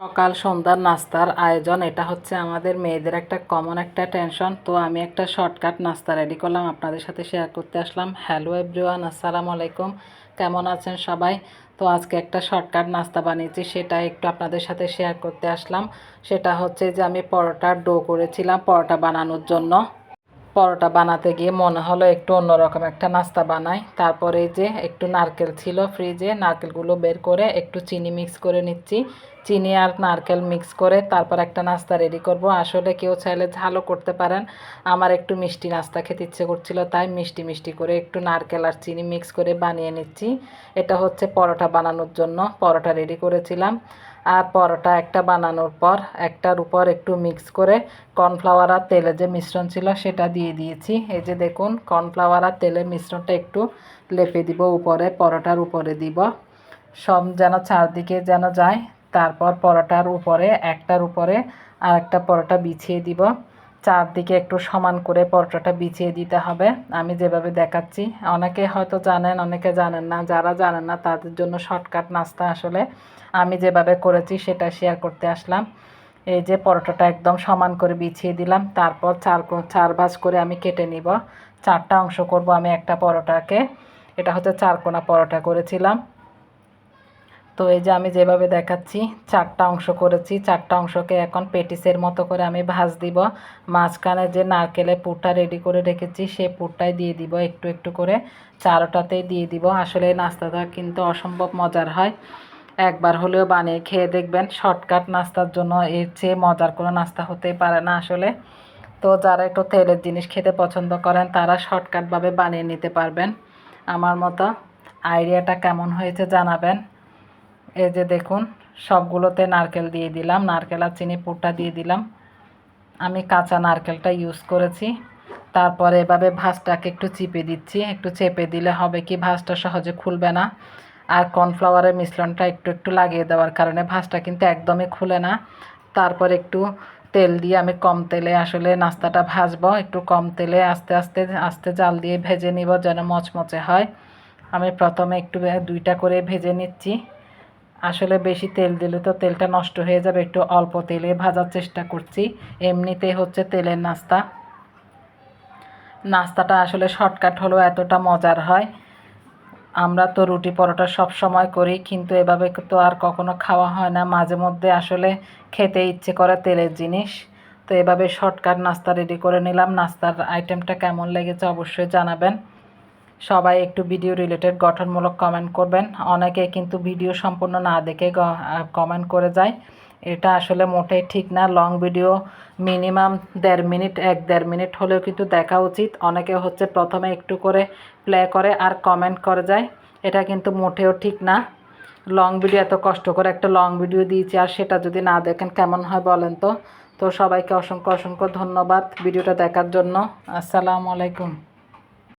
সকাল সন্ধ্যার নাস্তার আয়োজন, এটা হচ্ছে আমাদের মেয়েদের একটা কমন একটা টেনশন তো আমি একটা শর্টকাট নাস্তা রেডি করলাম, আপনাদের সাথে শেয়ার করতে আসলাম। হ্যালো এভরিওয়ান আসসালামু আলাইকুম। কেমন আছেন সবাই? তো আজকে একটা শর্টকাট নাস্তা বানিয়েছি, সেটা একটু আপনাদের সাথে শেয়ার করতে আসলাম। সেটা হচ্ছে যে আমি পরোটার ডো করেছিলাম পরোটা বানানোর জন্য। পরোটা বানাতে গিয়ে মনে হলো একটু অন্যরকম একটা নাস্তা বানাই। তারপরে যে একটু নারকেল ছিল ফ্রিজে নারকেলগুলো বের করে একটু চিনি মিক্স করে নিচ্ছি। চিনি আর নারকেল মিক্স করে তারপর একটা নাস্তা রেডি করব। আসলে কেউ চাইলে ঝালও করতে পারেন। আমার একটু মিষ্টি নাস্তা খেতে ইচ্ছে করছিল, তাই মিষ্টি মিষ্টি করে একটু নারকেল আর চিনি মিক্স করে বানিয়ে নিচ্ছি। এটা হচ্ছে পরোটা বানানোর জন্য। পরোটা রেডি করেছিলাম। আর পরোটা একটা বানানোর পর একটার উপর একটু মিক্স করে কর্নফ্লাওয়ার আর তেলে যে মিশ্রণ ছিল সেটা দিয়ে দিয়েছি। এই যে দেখুন কর্নফ্লাওয়ার আর তেলের মিশ্রণটা একটু লেপে দিব, উপরে পরোটার উপরে দিব। সব যেন চারদিকে যেন যায়। তারপর পরোটার উপরে, একটার উপরে আর একটা পরোটা বিছিয়ে দিব। চারদিকে একটু সমান করে পরোটাটা বিছিয়ে দিতে হবে। আমি যেভাবে দেখাচ্ছি, অনেকে হয়তো জানেন, অনেকে জানেন না। যারা জানেন না, তাদের জন্য শর্টকাট নাস্তা আসলে। আমি যেভাবে করেছি, সেটা শেয়ার করতে আসলাম। এই যে পরোটাটা একদম সমান করে বিছিয়ে দিলাম। তারপর চার চার ভাজ করে আমি কেটে নিব। চারটা অংশ করব আমি একটা পরোটাকে। এটা হচ্ছে চারকোনা পরোটা করেছিলাম। তো এই যে আমি যেভাবে দেখাচ্ছি, চারটা অংশ করেছি, চারটা অংশকে এখন পেটিসের মতো করে আমি ভাজ দিব। মাঝখানে যে নারকেলের পুরটা রেডি করে রেখেছি সেই পুরটাই দিয়ে দিব একটু একটু করে। চারোটাতেই দিয়ে দিব। আসলে নাস্তাটা কিন্তু অসম্ভব মজার হয়। একবার হলেও বানিয়ে খেয়ে দেখবেন, শর্টকাট নাস্তার জন্য এর চেয়ে মজার কোনো নাস্তা হতেই পারে না আসলে। তো যারা একটু তেলের জিনিস খেতে পছন্দ করেন, তারা শর্টকাটভাবে বানিয়ে নিতে পারবেন। আমার মতো আইডিয়াটা কেমন হয়েছে জানাবেন। এই যে দেখুন, সবগুলোতে নারকেল দিয়ে দিলাম। নারকেল আর চিনি পুরটা দিয়ে দিলাম। আমি কাঁচা নারকেলটা ইউজ করেছি। তারপরে এভাবে ভাজটাকে একটু চিপে দিচ্ছি। একটু চেপে দিলে হবে কি, ভাজটা সহজে খুলবে না। আর কর্নফ্লাওয়ারের মিশ্রণটা একটু একটু লাগিয়ে দেওয়ার কারণে ভাজটা কিন্তু একদমই খুলে না। তারপর একটু তেল দিয়ে আমি কম তেলে আসলে নাস্তাটা ভাজবো। একটু কম তেলে আস্তে আস্তে আস্তে জাল দিয়ে ভেজে নিব যেন মচমচে হয়। আমি প্রথমে একটু দুইটা করে ভেজে নিচ্ছি। আসলে বেশি তেল দিলে তো তেলটা নষ্ট হয়ে যাবে, একটু অল্প তেলে ভাজার চেষ্টা করছি। এমনিতেই হচ্ছে তেলের নাস্তা। নাস্তাটা আসলে শর্টকাট হলেও এতটা মজার হয়। আমরা তো রুটি পরোটা সব সময় করি, কিন্তু এভাবে তো আর কখনো খাওয়া হয় না। মাঝে মধ্যে আসলে খেতে ইচ্ছে করে তেলের জিনিস। তো এভাবে শর্টকাট নাস্তা রেডি করে নিলাম। নাস্তার আইটেমটা কেমন লেগেছে অবশ্যই জানাবেন। সবাই একটু ভিডিও রিলেটেড গঠনমূলক কমেন্ট করবেন। অনেকে কিন্তু ভিডিও সম্পূর্ণ না দেখে কমেন্ট করে যায়। এটা আসলে মোটেই ঠিক না। লং ভিডিও মিনিমাম দেড় মিনিট এক দেড় মিনিট হলেও কিন্তু দেখা উচিত। অনেকে হচ্ছে প্রথমে একটু করে প্লে করে আর কমেন্ট করে যায়। এটা কিন্তু মোটেও ঠিক না। লং ভিডিও এত কষ্ট করে একটা লং ভিডিও দিয়েছি আর সেটা যদি না দেখেন কেমন হয় বলেন তো। তো সবাইকে অসংখ্য অসংখ্য ধন্যবাদ ভিডিওটা দেখার জন্য। আসসালামু আলাইকুম।